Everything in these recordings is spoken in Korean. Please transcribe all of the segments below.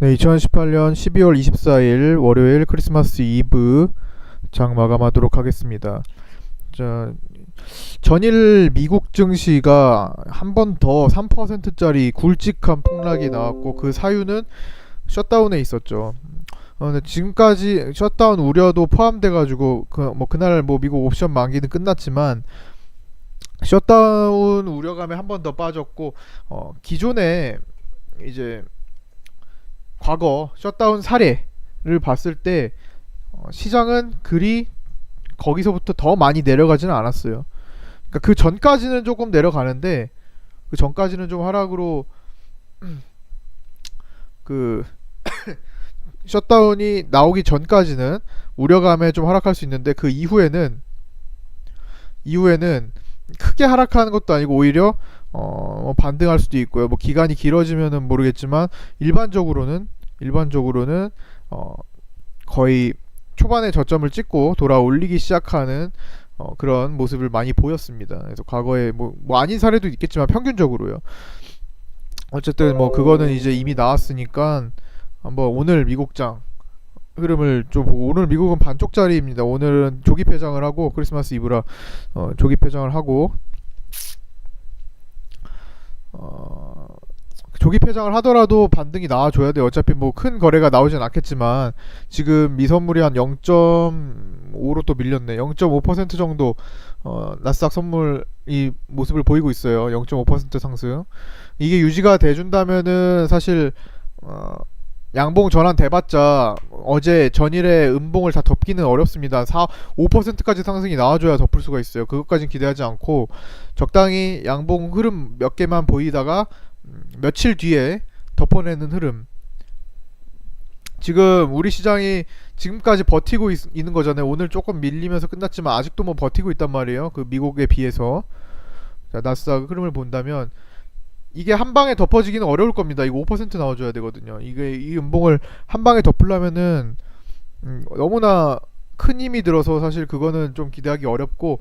네, 2018년 12월 24일 월요일 크리스마스 이브 장 마감하도록 하겠습니다. 자, 전일 미국 증시가 한 번 더 3%짜리 굵직한 폭락이 나왔고 그 사유는 셧다운에 있었죠. 어, 지금까지 셧다운 우려도 포함돼 가지고 그 뭐 그날 뭐 미국 옵션 만기는 끝났지만 셧다운 우려감에 한 번 더 빠졌고 어, 기존에 이제 과거 셧다운 사례를 봤을 때 어, 시장은 그리 거기서부터 더 많이 내려가지는 않았어요. 그러니까 그 전까지는 조금 내려가는데 그 전까지는 좀 하락으로 그 셧다운이 나오기 전까지는 우려감에 좀 하락할 수 있는데 그 이후에는 이후에는 크게 하락하는 것도 아니고 오히려 어, 뭐 반등할 수도 있고요. 뭐 기간이 길어지면은 모르겠지만 일반적으로는 일반적으로는 어, 거의 초반에 저점을 찍고 돌아 올리기 시작하는 어, 그런 모습을 많이 보였습니다. 그래서 과거에 뭐, 뭐 아닌 사례도 있겠지만 평균적으로요. 어쨌든 뭐 그거는 이제 이미 나왔으니까 한번 오늘 미국장 흐름을 좀 보고 오늘 미국은 반쪽짜리입니다. 오늘은 조기 폐장을 하고 크리스마스 이브라 어, 조기 폐장을 하고 어, 조기 폐장을 하더라도 반등이 나와줘야 돼요. 어차피 뭐 큰 거래가 나오진 않겠지만 지금 미선물이 한 0.5로 또 밀렸네. 0.5% 정도 어, 나스닥 선물이 모습을 보이고 있어요. 0.5% 상승. 이게 유지가 돼준다면은 사실 어, 양봉 전환 돼봤자 어제 전일에 음봉을 다 덮기는 어렵습니다. 4, 5%까지 상승이 나와줘야 덮을 수가 있어요. 그것까진 기대하지 않고 적당히 양봉 흐름 몇 개만 보이다가 음, 며칠 뒤에 덮어내는 흐름. 지금 우리 시장이 지금까지 버티고 있, 는 거잖아요. 오늘 조금 밀리면서 끝났지만 아직도 뭐 버티고 있단 말이에요. 그 미국에 비해서. 자, 나스닥 흐름을 본다면 이게 한 방에 덮어지기는 어려울 겁니다. 이거 5% 나와줘야 되거든요. 이게 이 음봉을 한 방에 덮으려면은 음, 너무나 큰 힘이 들어서 사실 그거는 좀 기대하기 어렵고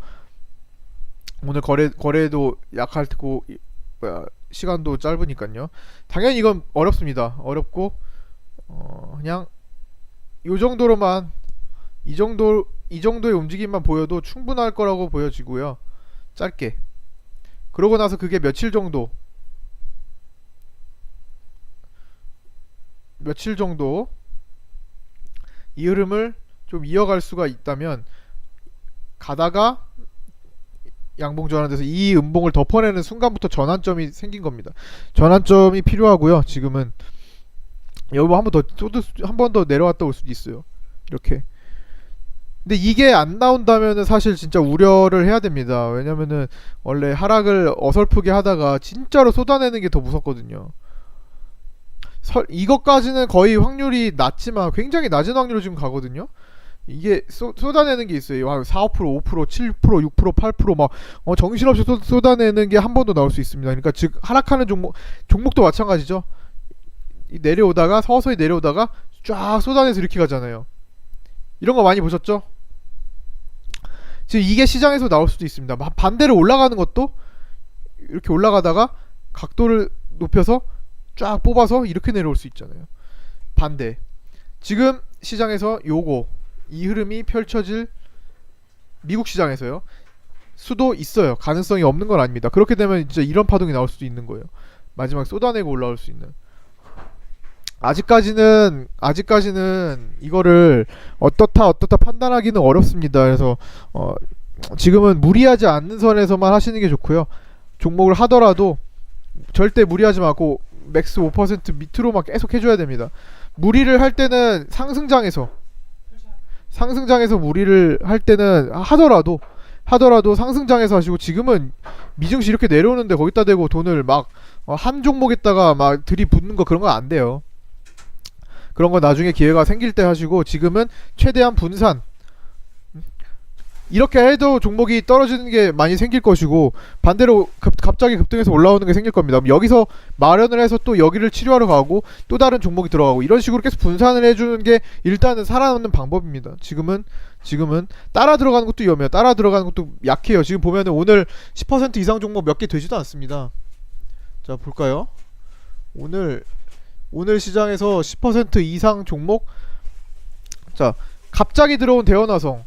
오늘 거래 거래도 약할 테고 이- 뭐야, 시간도 짧으니까요. 당연히 이건 어렵습니다. 어렵고 어, 그냥 요 정도로만 이 정도 이 정도의 움직임만 보여도 충분할 거라고 보여지고요. 짧게. 그러고 나서 그게 며칠 정도 며칠 정도 이 흐름을 좀 이어갈 수가 있다면 가다가 양봉 전환돼서 이 음봉을 덮어내는 순간부터 전환점이 생긴 겁니다. 전환점이 필요하고요. 지금은 여기 한번 더 한번 더 내려왔다 올 수도 있어요. 이렇게. 근데 이게 안 나온다면은 사실 진짜 우려를 해야 됩니다. 왜냐면은 원래 하락을 어설프게 하다가 진짜로 쏟아내는 게 더 무섭거든요. 설, 이것까지는 거의 확률이 낮지만 굉장히 낮은 확률로 지금 가거든요. 이게 쏟, 쏟아내는 게 있어요. 한 4, 5%, 5%, 7%, 6%, 8%막 어, 정신없이 쏟, 쏟아내는 게 한번더 나올 수 있습니다. 그러니까 즉 하락하는 종목 종목도 마찬가지죠. 이 내려오다가 서서히 내려오다가 쫙 쏟아내서 이렇게 가잖아요. 이런 거 많이 보셨죠? 지금 이게 시장에서 나올 수도 있습니다. 마- 반대로 올라가는 것도 이렇게 올라가다가 각도를 높여서 쫙 뽑아서 이렇게 내려올 수 있잖아요. 반대. 지금 시장에서 요거 이 흐름이 펼쳐질 미국 시장에서요. 수도 있어요. 가능성이 없는 건 아닙니다. 그렇게 되면 진짜 이런 파동이 나올 수도 있는 거예요. 마지막 쏟아내고 올라올 수 있는. 아직까지는 아직까지는 이거를 어떻다 어떻다 판단하기는 어렵습니다. 그래서 어, 지금은 무리하지 않는 선에서만 하시는 게 좋고요. 종목을 하더라도 절대 무리하지 말고 맥스 5% 밑으로만 계속 해줘야 됩니다. 무리를 할 때는 상승장에서 상승장에서 무리를 할 때는 하더라도 하더라도 상승장에서 하시고 지금은 미증시 이렇게 내려오는데 거기다 대고 돈을 막 한 종목에다가 막 들이붓는 거 그런 거안 돼요. 그런 거 나중에 기회가 생길 때 하시고 지금은 최대한 분산 이렇게 해도 종목이 떨어지는 게 많이 생길 것이고 반대로 급, 갑자기 급등해서 올라오는 게 생길 겁니다. 그럼 여기서 마련을 해서 또 여기를 치료하러 가고 또 다른 종목이 들어가고 이런 식으로 계속 분산을 해주는 게 일단은 살아남는 방법입니다. 지금은 지금은 따라 들어가는 것도 위험해요. 따라 들어가는 것도 약해요. 지금 보면은 오늘 10% 이상 종목 몇 개 되지도 않습니다. 자 볼까요? 오늘 오늘 시장에서 10% 이상 종목 자 갑자기 들어온 대원화성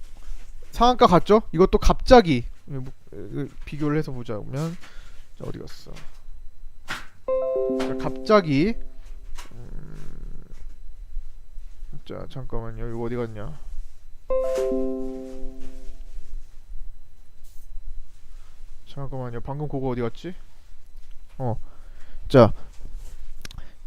상한가 갔죠? 이것도 갑자기 비교를 해서 보자 보면 자 어디 갔어? 자, 갑자기 음, 자 잠깐만요 이거 어디 갔냐? 잠깐만요 방금 그거 어디 갔지? 어자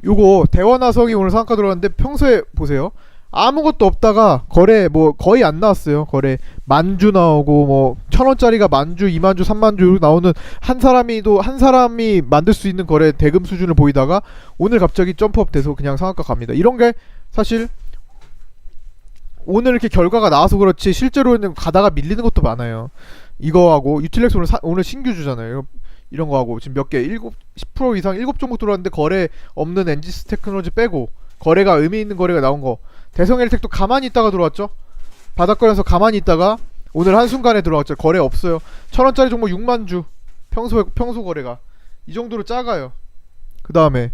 요거 대원화성이 오늘 상한가 들어갔는데 평소에 보세요 아무것도 없다가 거래 뭐 거의 안 나왔어요. 거래 만주 나오고 뭐 천 원짜리가 만주 이만주 삼만주 나오는 한 사람이 또한 사람이 만들 수 있는 거래 대금 수준을 보이다가 오늘 갑자기 점프업 돼서 그냥 상한가 갑니다. 이런 게 사실 오늘 이렇게 결과가 나와서 그렇지 실제로는 가다가 밀리는 것도 많아요. 이거하고 유틸렉스 오늘, 사- 오늘 신규 주잖아요. 이런 거 하고 지금 몇 개? 일곱 10% 이상 일곱 종목 들어왔는데 거래 없는 엔지스 테크놀로지 빼고 거래가 의미 있는 거래가 나온 거 대성 헬텍도 가만히 있다가 들어왔죠? 바닥거려서 가만히 있다가 오늘 한순간에 들어왔죠. 거래 없어요. 천원짜리 종목 6만 주. 평소 평소 거래가. 이 정도로 작아요. 그 다음에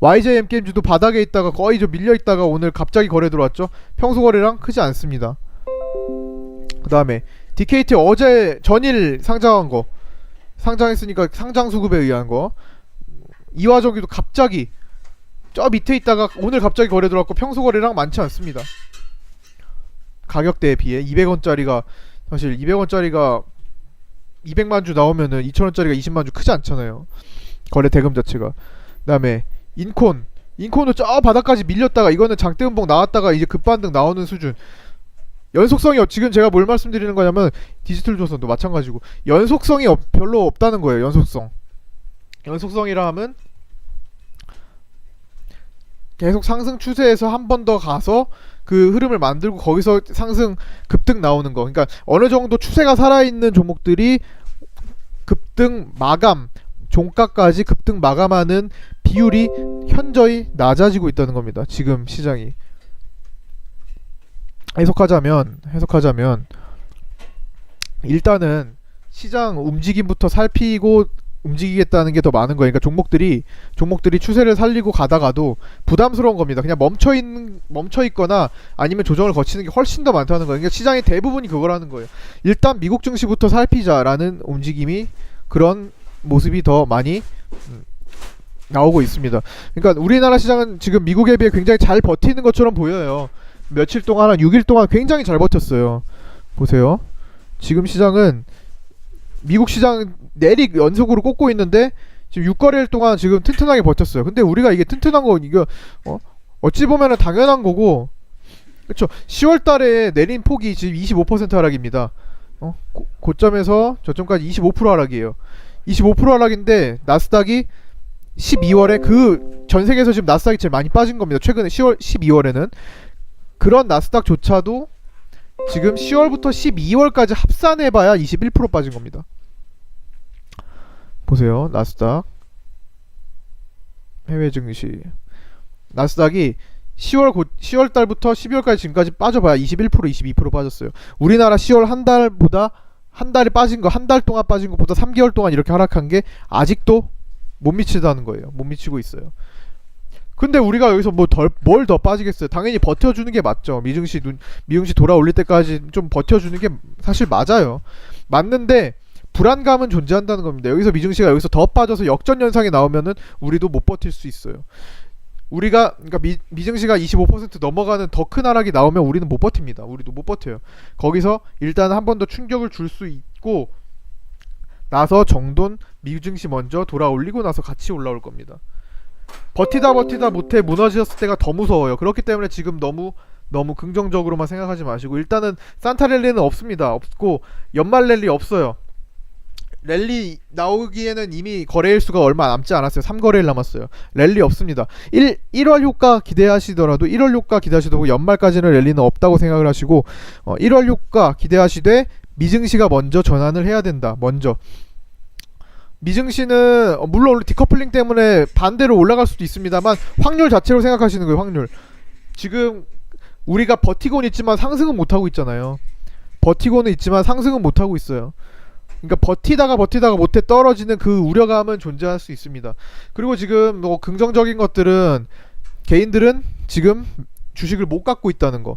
YJM 게임즈도 바닥에 있다가 거의 좀 밀려 있다가 오늘 갑자기 거래 들어왔죠? 평소 거래랑 크지 않습니다. 그 다음에 DKT 어제 전일 상장한 거. 상장했으니까 상장 수급에 의한 거. 이화정기도 갑자기 저 밑에 있다가 오늘 갑자기 거래 들어왔고 평소 거래랑 많지 않습니다. 가격대에 비해 200원짜리가 사실 200원짜리가 200만 주 나오면은 2,000원짜리가 20만 주 크지 않잖아요. 거래 대금 자체가. 그다음에 인콘 인콘도 저 바닥까지 밀렸다가 이거는 장대 음봉 나왔다가 이제 급반등 나오는 수준. 연속성이 없, 지금 제가 뭘 말씀드리는 거냐면 디지털 조선도 마찬가지고 연속성이 없- 별로 없다는 거예요. 연속성. 연속성이라 하면 계속 상승 추세에서 한 번 더 가서 그 흐름을 만들고 거기서 상승 급등 나오는 거. 그러니까 어느 정도 추세가 살아있는 종목들이 급등 마감 종가까지 급등 마감하는 비율이 현저히 낮아지고 있다는 겁니다. 지금 시장이 해석하자면 해석하자면 일단은 시장 움직임부터 살피고 움직이겠다는 게 더 많은 거예요. 그러니까 종목들이 종목들이 추세를 살리고 가다가도 부담스러운 겁니다. 그냥 멈춰 있는 멈춰 있거나 아니면 조정을 거치는 게 훨씬 더 많다는 거예요. 그러니까 시장의 대부분이 그거라는 거예요. 일단 미국 증시부터 살피자라는 움직임이 그런 모습이 더 많이 음, 나오고 있습니다. 그러니까 우리나라 시장은 지금 미국에 비해 굉장히 잘 버티는 것처럼 보여요. 며칠 동안 한 6일 동안 굉장히 잘 버텼어요. 보세요. 지금 시장은 미국 시장 내리 연속으로 꽂고 있는데 지금 6거래일 동안 지금 튼튼하게 버텼어요. 근데 우리가 이게 튼튼한 거 이거 어? 어찌 보면은 당연한 거고 그렇죠. 10월 달에 내린 폭이 지금 25% 하락입니다. 어? 고, 고점에서 저점까지 25% 하락이에요. 25% 하락인데 나스닥이 12월에 그 전 세계에서 지금 나스닥이 제일 많이 빠진 겁니다. 최근에 10월 12월에는 그런 나스닥조차도 지금 10월부터 12월까지 합산해봐야 21% 빠진 겁니다. 보세요, 나스닥 해외 증시 나스닥이 10월 고, 10월 달부터 12월까지 지금까지 빠져봐야 21% 22% 빠졌어요. 우리나라 10월 한 달보다 한 달이 빠진 거 한 달 동안 빠진 것보다 3개월 동안 이렇게 하락한 게 아직도 못 미치다는 거예요. 못 미치고 있어요. 근데 우리가 여기서 뭐 덜 뭘 더 빠지겠어요? 당연히 버텨주는 게 맞죠. 미증시 눈 미증시 돌아올릴 때까지 좀 버텨주는 게 사실 맞아요. 맞는데 불안감은 존재한다는 겁니다. 여기서 미증시가 여기서 더 빠져서 역전 현상이 나오면은 우리도 못 버틸 수 있어요. 우리가 그러니까 미, 미증시가 25% 넘어가는 더 큰 하락이 나오면 우리는 못 버팁니다. 우리도 못 버텨요. 거기서 일단 한 번 더 충격을 줄 수 있고 나서 정돈 미증시 먼저 돌아올리고 나서 같이 올라올 겁니다. 버티다 버티다 못해 무너졌을 때가 더 무서워요. 그렇기 때문에 지금 너무 너무 긍정적으로만 생각하지 마시고 일단은 산타 랠리는 없습니다. 없고 연말 랠리 없어요. 랠리 나오기에는 이미 거래일 수가 얼마 남지 않았어요. 3거래일 남았어요. 랠리 없습니다. 1, 1월 효과 기대하시더라도 1월 효과 기대하시더라도 연말까지는 랠리는 없다고 생각을 하시고 어, 1월 효과 기대하시되 미증시가 먼저 전환을 해야 된다. 먼저 미증시는 어, 물론 디커플링 때문에 반대로 올라갈 수도 있습니다만 확률 자체로 생각하시는 거예요. 확률. 지금 우리가 버티고는 있지만 상승은 못 하고 있잖아요. 버티고는 있지만 상승은 못 하고 있어요. 그러니까 버티다가 버티다가 못해 떨어지는 그 우려감은 존재할 수 있습니다. 그리고 지금 뭐 긍정적인 것들은 개인들은 지금 주식을 못 갖고 있다는 거.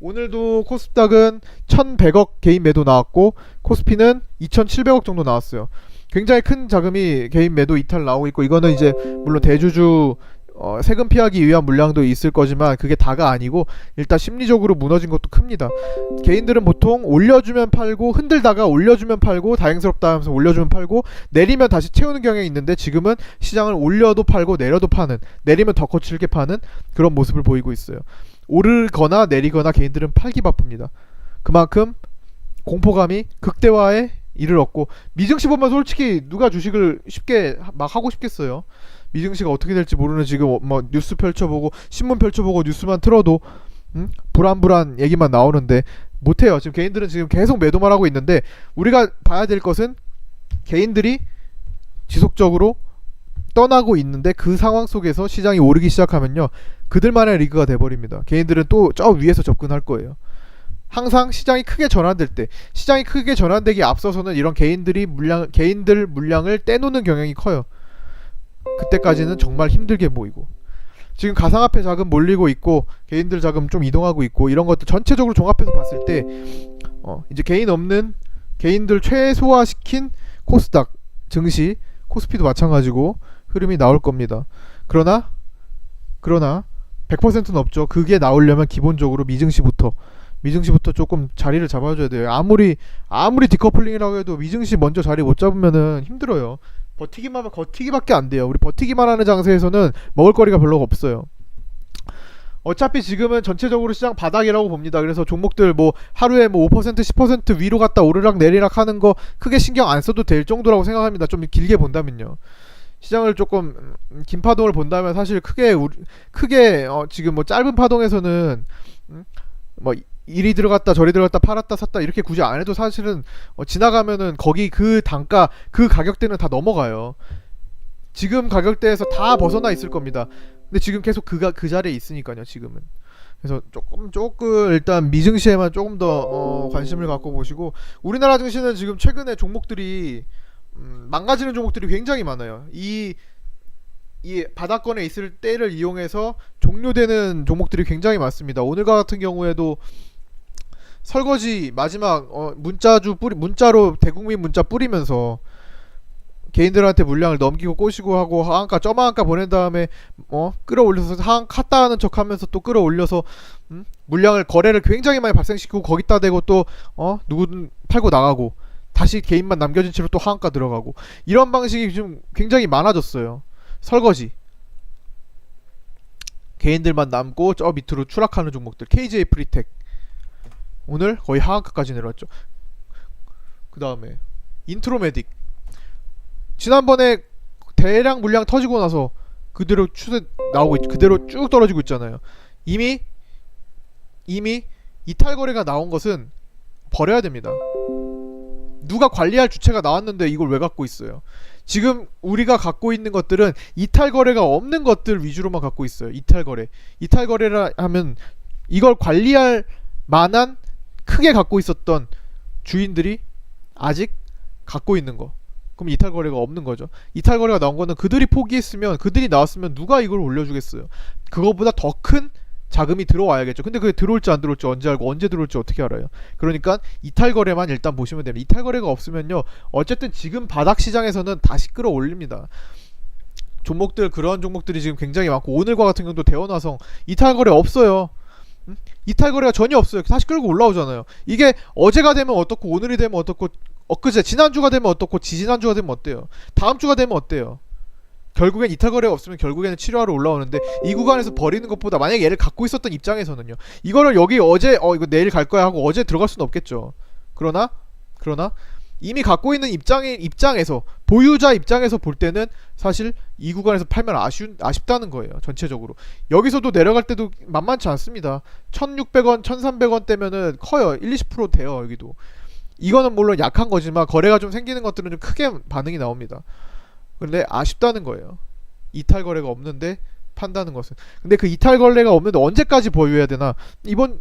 오늘도 코스닥은 1,100억 개인 매도 나왔고 코스피는 2,700억 정도 나왔어요. 굉장히 큰 자금이 개인 매도 이탈 나오고 있고 이거는 이제 물론 대주주 어, 세금 피하기 위한 물량도 있을 거지만 그게 다가 아니고 일단 심리적으로 무너진 것도 큽니다. 개인들은 보통 올려주면 팔고 흔들다가 올려주면 팔고 다행스럽다 하면서 올려주면 팔고 내리면 다시 채우는 경향이 있는데 지금은 시장을 올려도 팔고 내려도 파는 내리면 더 거칠게 파는 그런 모습을 보이고 있어요. 오르거나 내리거나 개인들은 팔기 바쁩니다. 그만큼 공포감이 극대화에 이르렀고 미증시 보면 솔직히 누가 주식을 쉽게 하- 막 하고 싶겠어요. 미증시가 어떻게 될지 모르는 지금 어, 뭐 뉴스 펼쳐보고 신문 펼쳐보고 뉴스만 틀어도 음? 불안불안 얘기만 나오는데 못해요. 지금 개인들은 지금 계속 매도만 하고 있는데 우리가 봐야 될 것은 개인들이 지속적으로 떠나고 있는데 그 상황 속에서 시장이 오르기 시작하면요 그들만의 리그가 돼버립니다. 개인들은 또 저 위에서 접근할 거예요. 항상 시장이 크게 전환될 때 시장이 크게 전환되기 앞서서는 이런 개인들이 물량 개인들 물량을 떼놓는 경향이 커요. 그때까지는 정말 힘들게 보이고 지금 가상화폐 자금 몰리고 있고 개인들 자금 좀 이동하고 있고 이런 것들 전체적으로 종합해서 봤을 때 어, 이제 개인 없는 개인들 최소화시킨 코스닥 증시 코스피도 마찬가지고 흐름이 나올 겁니다. 그러나 그러나 100%는 없죠. 그게 나오려면 기본적으로 미증시부터 미증시부터 조금 자리를 잡아줘야 돼요. 아무리 아무리 디커플링이라고 해도 미증시 먼저 자리 못 잡으면은 힘들어요. 버티기만 버티기밖에 안 돼요. 우리 버티기만 하는 장세에서는 먹을 거리가 별로 없어요. 어차피 지금은 전체적으로 시장 바닥이라고 봅니다. 그래서 종목들 뭐 하루에 뭐 5% 10% 위로 갔다 오르락 내리락 하는 거 크게 신경 안 써도 될 정도라고 생각합니다. 좀 길게 본다면요. 시장을 조금 음, 긴 파동을 본다면 사실 크게 우리, 크게 어, 지금 뭐 짧은 파동에서는 음, 뭐 이리 들어갔다 저리 들어갔다 팔았다 샀다 이렇게 굳이 안 해도 사실은 어, 지나가면은 거기 그 단가 그 가격대는 다 넘어가요. 지금 가격대에서 다 벗어나 있을 겁니다. 근데 지금 계속 그가 그 자리에 있으니까요. 지금은. 그래서 조금 조금 일단 미증시에만 조금 더 어, 관심을 갖고 보시고 우리나라 증시는 지금 최근에 종목들이 음, 망가지는 종목들이 굉장히 많아요. 이, 이 바닥권에 있을 때를 이용해서 종료되는 종목들이 굉장히 많습니다. 오늘과 같은 경우에도 설거지 마지막 어, 문자주 뿌리 문자로 대국민 문자 뿌리면서 개인들한테 물량을 넘기고 꼬시고 하고 하한가 점하한가 보낸 다음에 어 끌어올려서 하한 갔다 하는 척하면서 또 끌어올려서 음? 물량을 거래를 굉장히 많이 발생시키고 거기다 대고 또어 누구든 팔고 나가고 다시 개인만 남겨진 채로 또 하한가 들어가고 이런 방식이 좀 굉장히 많아졌어요. 설거지. 개인들만 남고 저 밑으로 추락하는 종목들 KJ 프리텍 오늘 거의 하한가까지 내려왔죠. 그 다음에 인트로메딕 지난번에 대량 물량 터지고 나서 그대로 추세 나오고 있, 그대로 쭉 떨어지고 있잖아요. 이미 이미 이탈 거래가 나온 것은 버려야 됩니다. 누가 관리할 주체가 나왔는데 이걸 왜 갖고 있어요? 지금 우리가 갖고 있는 것들은 이탈 거래가 없는 것들 위주로만 갖고 있어요. 이탈 거래. 이탈 거래라 하면 이걸 관리할 만한 크게 갖고 있었던 주인들이 아직 갖고 있는 거. 그럼 이탈 거래가 없는 거죠. 이탈 거래가 나온 거는 그들이 포기했으면 그들이 나왔으면 누가 이걸 올려주겠어요. 그거보다 더 큰 자금이 들어와야겠죠. 근데 그게 들어올지 안 들어올지 언제 알고 언제 들어올지 어떻게 알아요? 그러니까 이탈 거래만 일단 보시면 됩니다. 이탈 거래가 없으면요. 어쨌든 지금 바닥 시장에서는 다시 끌어올립니다. 종목들 그런 종목들이 지금 굉장히 많고 오늘과 같은 경우도 대원화성 이탈 거래 없어요. 음? 이탈 거래가 전혀 없어요. 다시 끌고 올라오잖아요. 이게 어제가 되면 어떻고 오늘이 되면 어떻고 엊그제 지난주가 되면 어떻고 지지난주가 되면 어때요? 다음 주가 되면 어때요? 결국엔 이탈 거래가 없으면 결국에는 치료하러 올라오는데 이 구간에서 버리는 것보다 만약에 얘를 갖고 있었던 입장에서는요. 이거를 여기 어제 어 이거 내일 갈 거야 하고 어제 들어갈 수는 없겠죠. 그러나 그러나 이미 갖고 있는 입장의 입장에서 보유자 입장에서 볼 때는 사실 이 구간에서 팔면 아쉬운 아쉽다는 거예요. 전체적으로 여기서도 내려갈 때도 만만치 않습니다. 1,600원, 1,300원 대면은 커요. 1, 20% 돼요 여기도. 이거는 물론 약한 거지만 거래가 좀 생기는 것들은 좀 크게 반응이 나옵니다. 근데 아쉽다는 거예요. 이탈 거래가 없는데 판다는 것은. 근데 그 이탈 거래가 없는데 언제까지 보유해야 되나? 이번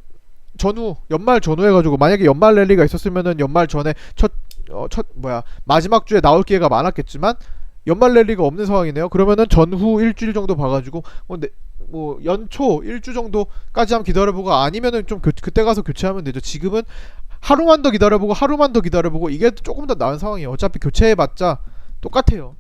전후 연말 전후 해가지고 만약에 연말 랠리가 있었으면은 연말 전에 첫 어, 첫 뭐야 마지막 주에 나올 기회가 많았겠지만 연말 랠리가 없는 상황이네요. 그러면은 전후 일주일 정도 봐가지고 뭐 내, 뭐 연초 1주 정도까지 한번 기다려보고 아니면은 좀 교- 그때 가서 교체하면 되죠. 지금은 하루만 더 기다려보고 하루만 더 기다려보고 이게 조금 더 나은 상황이에요. 어차피 교체해봤자 똑같아요.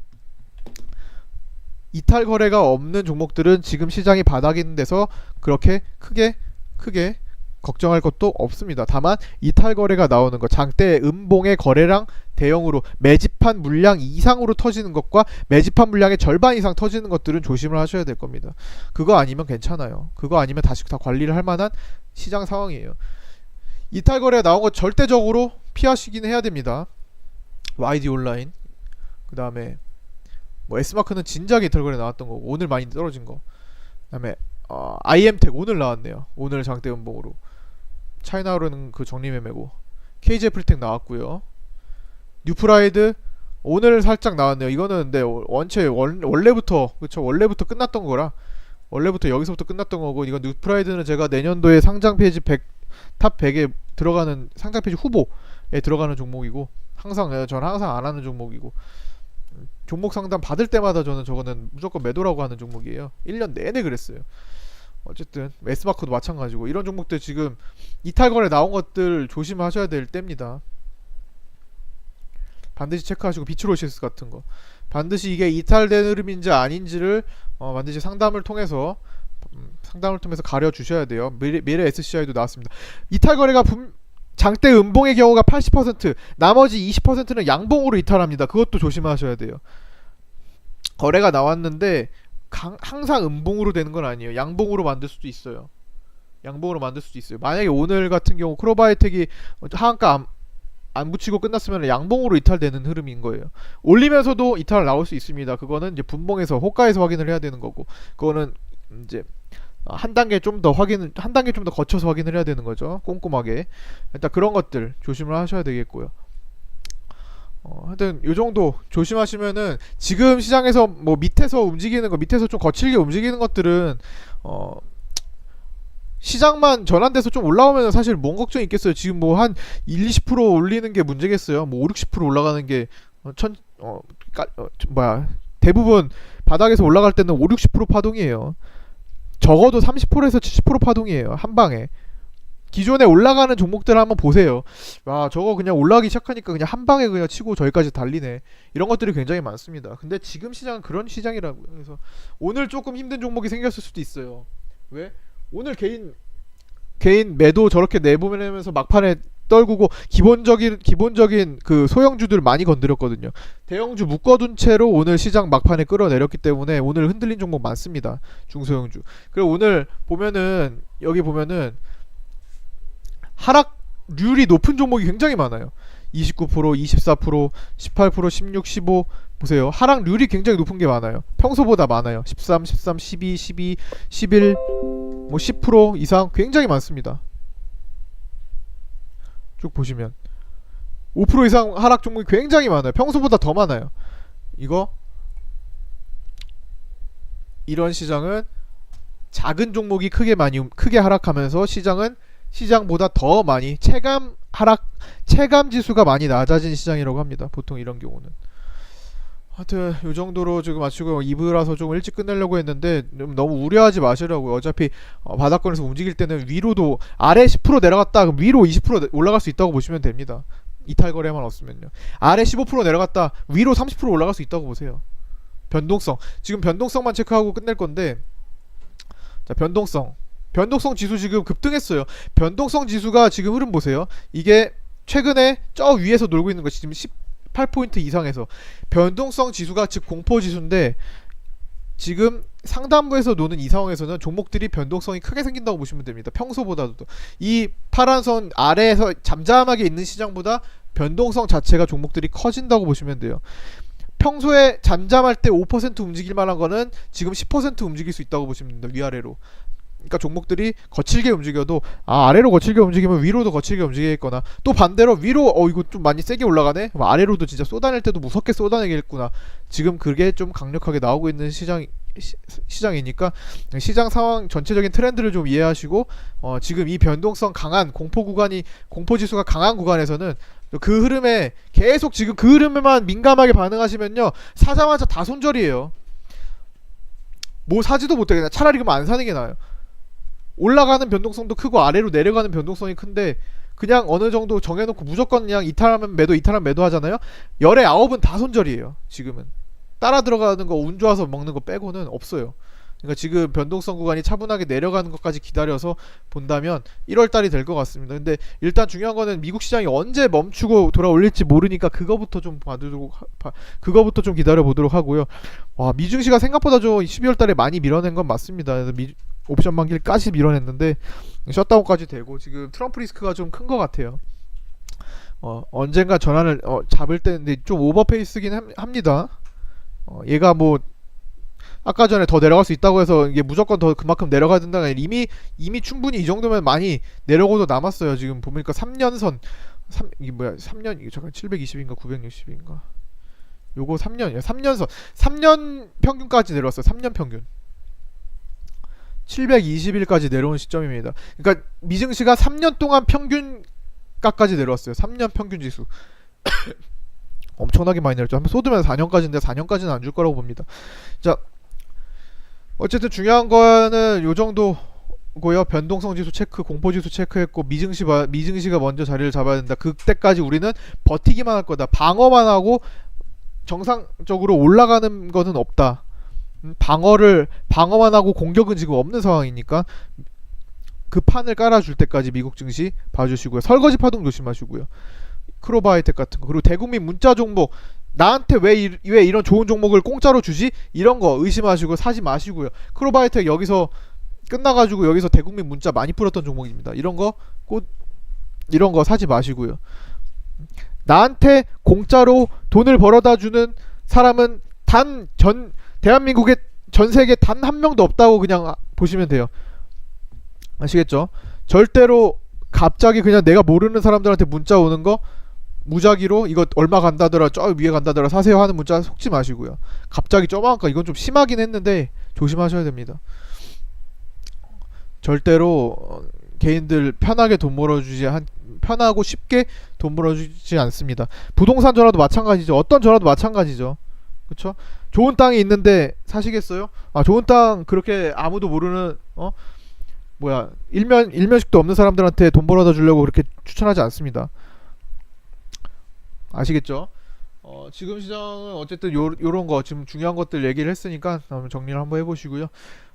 이탈 거래가 없는 종목들은 지금 시장이 바닥인 데서 그렇게 크게 크게 걱정할 것도 없습니다. 다만 이탈 거래가 나오는 것, 장대 음봉의 거래량 대형으로 매집한 물량 이상으로 터지는 것과 매집한 물량의 절반 이상 터지는 것들은 조심을 하셔야 될 겁니다. 그거 아니면 괜찮아요. 그거 아니면 다시 다 관리를 할 만한 시장 상황이에요. 이탈 거래가 나온 거 절대적으로 피하시긴 해야 됩니다. YD 온라인 그 다음에 뭐 S마크는 진작에 이탈 거래 나왔던 거고 오늘 많이 떨어진 거. 그다음에 어, IM텍 오늘 나왔네요. 오늘 장대 음봉으로 차이나로는 그 정리 매매고 KJ플텍 나왔고요. 뉴프라이드 오늘 살짝 나왔네요. 이거는 근데 원체 원, 원래부터 그쵸 원래부터 끝났던 거라 원래부터 여기서부터 끝났던 거고 이건 뉴프라이드는 제가 내년도에 상장 페이지 100, 탑 100에 들어가는 상장 페이지 후보에 들어가는 종목이고 항상 예, 저는 항상 안 하는 종목이고 음, 종목 상담 받을 때마다 저는 저거는 무조건 매도라고 하는 종목이에요. 1년 내내 그랬어요. 어쨌든 S마크도 마찬가지고 이런 종목들 지금 이탈 거래 나온 것들 조심하셔야 될 때입니다. 반드시 체크하시고 비추로시스 같은 거 반드시 이게 이탈된 흐름인지 아닌지를 어, 반드시 상담을 통해서 음, 상담을 통해서 가려 주셔야 돼요. 미래, 미래 SCI도 나왔습니다. 이탈 거래가 분, 장대 음봉의 경우가 80% 나머지 20%는 양봉으로 이탈합니다. 그것도 조심하셔야 돼요. 거래가 나왔는데 강- 항상 음봉으로 되는 건 아니에요. 양봉으로 만들 수도 있어요. 양봉으로 만들 수도 있어요. 만약에 오늘 같은 경우 크로바이텍이 하한가 안, 안 붙이고 끝났으면 양봉으로 이탈되는 흐름인 거예요. 올리면서도 이탈 나올 수 있습니다. 그거는 이제 분봉에서 호가에서 확인을 해야 되는 거고, 그거는 이제 한 단계 좀 더 확인을 한 단계 좀 더 거쳐서 확인을 해야 되는 거죠. 꼼꼼하게 일단 그런 것들 조심을 하셔야 되겠고요. 어, 하여튼 요 정도 조심하시면은 지금 시장에서 뭐 밑에서 움직이는 거 밑에서 좀 거칠게 움직이는 것들은 어 시장만 전환돼서 좀 올라오면 사실 뭔 걱정이 있겠어요. 지금 뭐 한 1, 20% 올리는 게 문제겠어요. 뭐 5, 60% 올라가는 게 어, 천, 어, 깔, 어, 저- 뭐야 대부분 바닥에서 올라갈 때는 5, 60% 파동이에요. 적어도 30%에서 70% 파동이에요. 한 방에. 기존에 올라가는 종목들 한번 보세요. 와 저거 그냥 올라가기 시작하니까 그냥 한 방에 그냥 치고 저기까지 달리네. 이런 것들이 굉장히 많습니다. 근데 지금 시장은 그런 시장이라고요. 그래서 오늘 조금 힘든 종목이 생겼을 수도 있어요. 왜? 오늘 개인 개인 매도 저렇게 내보내면서 막판에 떨구고 기본적인 기본적인 그 소형주들 많이 건드렸거든요. 대형주 묶어둔 채로 오늘 시장 막판에 끌어내렸기 때문에 오늘 흔들린 종목 많습니다. 중소형주. 그리고 오늘 보면은 여기 보면은 하락률이 높은 종목이 굉장히 많아요. 29%, 24%, 18%, 16, 15 보세요. 하락률이 굉장히 높은 게 많아요. 평소보다 많아요. 13, 13, 12, 12, 11, 뭐 10% 이상 굉장히 많습니다. 쭉 보시면 5% 이상 하락 종목이 굉장히 많아요. 평소보다 더 많아요. 이거 이런 시장은 작은 종목이 크게 많이 움- 크게 하락하면서 시장은 시장보다 더 많이 체감 하락 체감 지수가 많이 낮아진 시장이라고 합니다. 보통 이런 경우는. 하여튼 이 정도로 지금 마치고 2부라서 좀 일찍 끝내려고 했는데 좀 너무 우려하지 마시라고요. 어차피 어, 바닥권에서 움직일 때는 위로도 아래 10% 내려갔다 그럼 위로 20% 내- 올라갈 수 있다고 보시면 됩니다. 이탈 거래만 없으면요. 아래 15% 내려갔다 위로 30% 올라갈 수 있다고 보세요. 변동성 지금 변동성만 체크하고 끝낼 건데 자 변동성 변동성 지수 지금 급등했어요. 변동성 지수가 지금 흐름 보세요. 이게 최근에 저 위에서 놀고 있는 거 지금 18포인트 이상에서 변동성 지수가 즉 공포 지수인데 지금 상단부에서 노는 이 상황에서는 종목들이 변동성이 크게 생긴다고 보시면 됩니다. 평소보다도 이 파란 선 아래에서 잠잠하게 있는 시장보다 변동성 자체가 종목들이 커진다고 보시면 돼요. 평소에 잠잠할 때 5% 움직일 만한 거는 지금 10% 움직일 수 있다고 보시면 됩니다. 위아래로. 그러니까 종목들이 거칠게 움직여도 아 아래로 거칠게 움직이면 위로도 거칠게 움직이겠거나 또 반대로 위로 어 이거 좀 많이 세게 올라가네? 아래로도 진짜 쏟아낼 때도 무섭게 쏟아내겠구나. 지금 그게 좀 강력하게 나오고 있는 시장 시, 시장이니까 시장 상황 전체적인 트렌드를 좀 이해하시고 어 지금 이 변동성 강한 공포 구간이 공포 지수가 강한 구간에서는 그 흐름에 계속 지금 그 흐름에만 민감하게 반응하시면요 사자마자 다 손절이에요. 뭐 사지도 못해 그냥 차라리 그럼 안 사는 게 나아요. 올라가는 변동성도 크고 아래로 내려가는 변동성이 큰데 그냥 어느 정도 정해놓고 무조건 그냥 이탈하면 매도 이탈하면 매도 하잖아요. 열의 아홉은 다 손절이에요. 지금은 따라 들어가는 거 운 좋아서 먹는 거 빼고는 없어요. 그러니까 지금 변동성 구간이 차분하게 내려가는 것까지 기다려서 본다면 1월 달이 될 것 같습니다. 근데 일단 중요한 거는 미국 시장이 언제 멈추고 돌아올릴지 모르니까 그거부터 좀 봐두고 그거부터 좀 기다려 보도록 하고요. 와 미증시가 생각보다 좀 12월 달에 많이 밀어낸 건 맞습니다. 미, 옵션 만기까지 밀어냈는데 셧다운까지 되고 지금 트럼프 리스크가 좀 큰 것 같아요. 어, 언젠가 전환을 어, 잡을 때인데 좀 오버페이스긴 함- 합니다. 어, 얘가 뭐 아까 전에 더 내려갈 수 있다고 해서 이게 무조건 더 그만큼 내려가야 아니라 이미 이미 충분히 이 정도면 많이 내려고도 남았어요. 지금 보니까 3년선 3 이게 뭐야? 3년 이게 잠깐 720인가 960인가? 요거 3년이야. 3년선 3년 평균까지 내려왔어요. 3년 평균. 720일까지 내려온 시점입니다. 그러니까 미증시가 3년 동안 평균가까지 내려왔어요. 3년 평균 지수. 엄청나게 많이 내렸죠. 한번 쏟으면 4년까지인데 4년까지는 안 줄 거라고 봅니다. 자, 어쨌든 중요한 거는 요 정도고요. 변동성 지수 체크, 공포 지수 체크했고 미증시 봐- 미증시가 먼저 자리를 잡아야 된다. 그때까지 우리는 버티기만 할 거다. 방어만 하고 정상적으로 올라가는 거는 없다. 음, 방어를 방어만 하고 공격은 지금 없는 상황이니까 그 판을 깔아줄 때까지 미국 증시 봐주시고요. 설거지 파동 조심하시고요. 크로바이텍 같은 거 그리고 대국민 문자 종목 나한테 왜, 이, 왜 이런 좋은 종목을 공짜로 주지? 이런 거 의심하시고 사지 마시고요. 크로바이텍 여기서 끝나가지고 여기서 대국민 문자 많이 풀었던 종목입니다. 이런 거 꼭 이런 거 사지 마시고요. 나한테 공짜로 돈을 벌어다 주는 사람은 단전 대한민국에 전 세계 단 한 명도 없다고 그냥 아- 보시면 돼요. 아시겠죠? 절대로 갑자기 그냥 내가 모르는 사람들한테 문자 오는 거 무작위로 이거 얼마 간다더라 저 위에 간다더라 사세요 하는 문자 속지 마시고요. 갑자기 저만까 이건 좀 심하긴 했는데 조심하셔야 됩니다. 절대로 어, 개인들 편하게 돈 벌어주지 한 편하고 쉽게 돈 벌어주지 않습니다. 부동산 전화도 마찬가지죠. 어떤 전화도 마찬가지죠. 그렇죠? 좋은 땅이 있는데 사시겠어요? 아 좋은 땅 그렇게 아무도 모르는 어 뭐야 일면 일면식도 없는 사람들한테 돈 벌어다 주려고 그렇게 추천하지 않습니다. 아시겠죠? 어, 지금 시장은 어쨌든 요, 요런 거 지금 중요한 것들 얘기를 했으니까 한번 정리를 한번 해보시고요.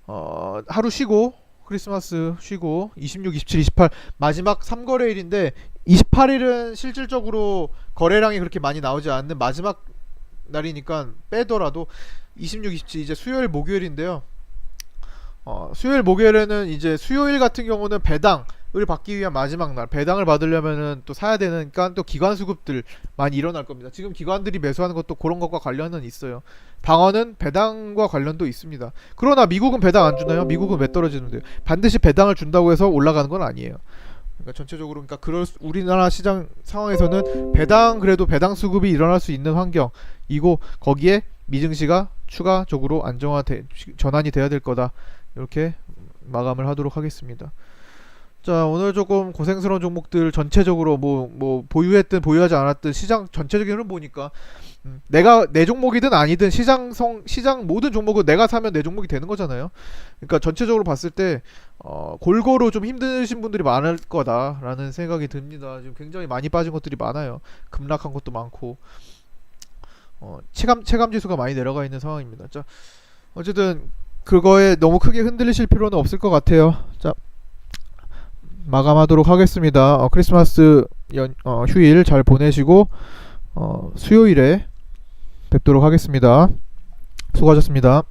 어, 하루 쉬고 크리스마스 쉬고 26, 27, 28 마지막 3거래일인데 28일은 실질적으로 거래량이 그렇게 많이 나오지 않는 마지막 날이니까 빼더라도 26, 27 이제 수요일 목요일인데요. 어, 수요일 목요일에는 이제 수요일 같은 경우는 배당을 받기 위한 마지막 날 배당을 받으려면은 또 사야 되니까 또 기관 수급들 많이 일어날 겁니다. 지금 기관들이 매수하는 것도 그런 것과 관련은 있어요. 방어는 배당과 관련도 있습니다. 그러나 미국은 배당 안 주나요? 미국은 왜 떨어지는데요? 반드시 배당을 준다고 해서 올라가는 건 아니에요. 그러니까 전체적으로 그러니까 그럴 수- 우리나라 시장 상황에서는 배당 그래도 배당 수급이 일어날 수 있는 환경이고 거기에 미증시가 추가적으로 안정화 돼 전환이 돼야 될 거다. 이렇게 마감을 하도록 하겠습니다. 자 오늘 조금 고생스러운 종목들 전체적으로 뭐뭐 보유했든 보유하지 않았든 시장 전체적인 흐름 보니까 음, 내가 내 종목이든 아니든 시장성 시장 모든 종목은 내가 사면 내 종목이 되는 거잖아요. 그러니까 전체적으로 봤을 때 어, 골고루 좀 힘드신 분들이 많을 거다라는 생각이 듭니다. 지금 굉장히 많이 빠진 것들이 많아요. 급락한 것도 많고 어, 체감 체감 지수가 많이 내려가 있는 상황입니다. 자 어쨌든 그거에 너무 크게 흔들리실 필요는 없을 것 같아요. 자 마감하도록 하겠습니다. 어, 크리스마스 연, 어, 휴일 잘 보내시고 어, 수요일에 뵙도록 하겠습니다. 수고하셨습니다.